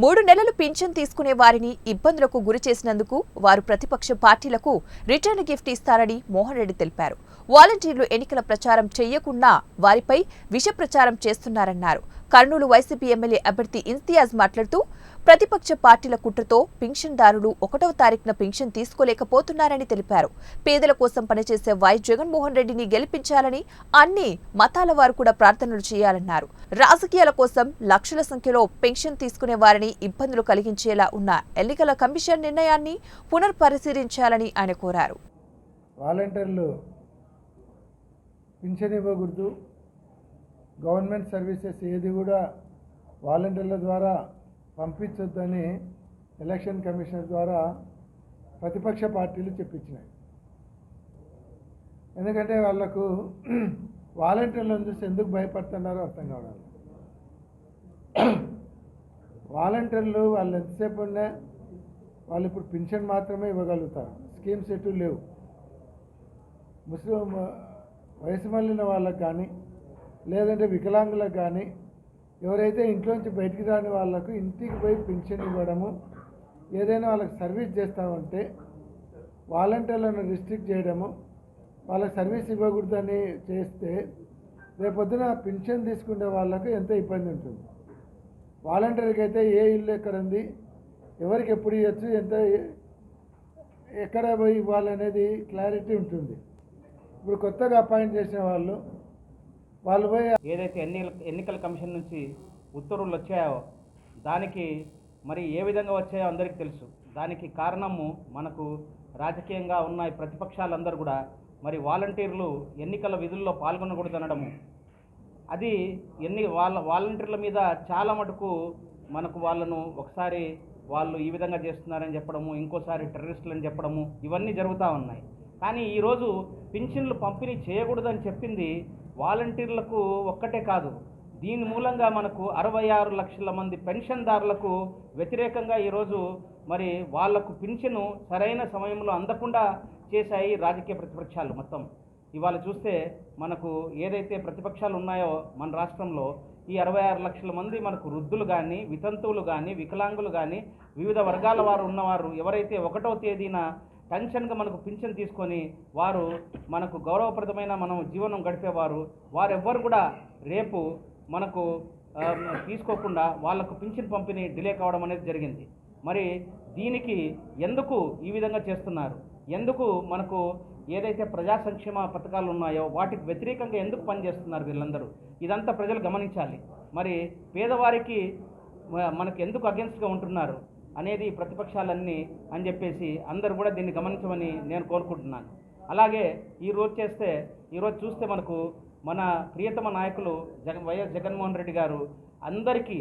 మూడు నెలలు పింఛన్ తీసుకునే వారిని ఇబ్బందులకు గురి చేసినందుకు వారు ప్రతిపక్ష పార్టీలకు రిటర్న్ గిఫ్ట్ ఇస్తారని మోహన్ రెడ్డి తెలిపారు. వాలంటీర్లు ఎన్నికల ప్రచారం చేయకుండా వారిపై విష ప్రచారం చేస్తున్నారన్నారు. కర్నూలు వైసీపీ ఎమ్మెల్యే అభ్యర్థి ఇంతియాజ్ మాట్లాడుతూ ప్రతిపక్ష పార్టీల కుట్రతో పింఛన్దారులు ఒకటవ తారీఖున పింఛన్ తీసుకోలేకపోతున్నారని తెలిపారు. పేదల కోసం పనిచేసే వై జగన్మోహన్ రెడ్డిని గెలిపించాలని అన్ని మతాల వారు కూడా ప్రార్థనలు చేయాలన్నారు. రాజకీయాల కోసం లక్షల సంఖ్యలో పెన్షన్ తీసుకునే వారిని ఇబ్బందులు కలిగించేలా ఉన్న ఎన్నికల కమిషన్ నిర్ణయాన్ని పునర్పరిశీలించాలని ఆయన కోరారు. వాలంటీర్లు పింఛన్ ఇవ్వకూడదు. గవర్నమెంట్ సర్వీసెస్ ఏది కూడా వాలంటీర్ల ద్వారా పంపించొద్దని ఎలక్షన్ కమిషన్ ద్వారా ప్రతిపక్ష పార్టీలు చెప్పించినాయి. ఎందుకంటే వాళ్ళకు వాలంటీర్లను చూసి ఎందుకు భయపడుతున్నారో అర్థం కావడం వాలంటీర్లు వాళ్ళు ఎంతసేపు ఉన్నా వాళ్ళు ఇప్పుడు పింఛన్ మాత్రమే ఇవ్వగలుగుతారు. స్కీమ్స్ ఎటు లేవు. ముస్లిం వయసు మళ్ళిన వాళ్ళకి కానీ లేదంటే వికలాంగులకు కానీ ఎవరైతే ఇంట్లోంచి బయటికి రాని వాళ్ళకు ఇంటికి పోయి పెన్షన్ ఇవ్వడము ఏదైనా వాళ్ళకి సర్వీస్ చేస్తామంటే వాలంటీర్లను రిస్ట్రిక్ట్ చేయడము వాళ్ళకి సర్వీస్ ఇవ్వకూడదని చేస్తే రేపొద్దున పెన్షన్ తీసుకునే వాళ్ళకు ఎంతో ఇబ్బంది ఉంటుంది. వాలంటీర్కి అయితే ఏ ఇల్లు ఎక్కడ ఉంది? ఎవరికి ఎప్పుడు ఇవ్వచ్చు? ఎంత ఎక్కడ పోయి ఇవ్వాలనేది క్లారిటీ ఉంటుంది. ఇప్పుడు కొత్తగా అపాయింట్ చేసిన వాళ్ళు వాళ్ళు పోయి ఏదైతే ఎన్నికల ఎన్నికల కమిషన్ నుంచి ఉత్తర్వులు వచ్చాయో దానికి మరి ఏ విధంగా వచ్చాయో అందరికీ తెలుసు. దానికి కారణము మనకు రాజకీయంగా ఉన్న ప్రతిపక్షాలందరూ కూడా మరి వాలంటీర్లు ఎన్నికల విధుల్లో పాల్గొనకూడదనడము. అది ఎన్ని వాళ్ళ వాలంటీర్ల మీద చాలా మటుకు మనకు వాళ్ళను ఒకసారి వాళ్ళు ఈ విధంగా చేస్తున్నారని చెప్పడము ఇంకోసారి టెర్రరిస్టులు అని చెప్పడము ఇవన్నీ జరుగుతూ ఉన్నాయి. కానీ ఈరోజు పింఛన్లు పంపిణీ చేయకూడదని చెప్పింది వాలంటీర్లకు ఒక్కటే కాదు. దీని మూలంగా మనకు అరవై ఆరు లక్షల మంది పెన్షన్దారులకు వ్యతిరేకంగా ఈరోజు మరి వాళ్ళకు పింఛను సరైన సమయంలో అందకుండా చేశాయి రాజకీయ ప్రతిపక్షాలు మొత్తం. ఇవాళ చూస్తే మనకు ఏదైతే ప్రతిపక్షాలు ఉన్నాయో మన రాష్ట్రంలో ఈ అరవై ఆరు లక్షల మంది మనకు వృద్ధులు కానీ వితంతువులు కానీ వికలాంగులు కానీ వివిధ వర్గాల వారు ఉన్నవారు ఎవరైతే ఒకటో తేదీన పెన్షన్గా మనకు పింఛన్ తీసుకొని వారు మనకు గౌరవప్రదమైన మనం జీవనం గడిపేవారు వారెవ్వరు కూడా రేపు మనకు తీసుకోకుండా వాళ్ళకు పింఛన్ పంపిణీ డిలే కావడం అనేది జరిగింది. మరి దీనికి ఎందుకు ఈ విధంగా చేస్తున్నారు? ఎందుకు మనకు ఏదైతే ప్రజా సంక్షేమ పథకాలు ఉన్నాయో వాటికి వ్యతిరేకంగా ఎందుకు పనిచేస్తున్నారు వీళ్ళందరూ? ఇదంతా ప్రజలు గమనించాలి. మరి పేదవారికి మనకు ఎందుకు అగెన్స్ట్గా ఉంటున్నారు అనేది ప్రతిపక్షాలన్నీ అని చెప్పేసి అందరూ కూడా దీన్ని గమనించమని నేను కోరుకుంటున్నాను. అలాగే ఈ రోజు చేస్తే ఈరోజు చూస్తే మనకు మన ప్రియతమ నాయకులు జగన్ వైఎస్ జగన్మోహన్ రెడ్డి గారు అందరికీ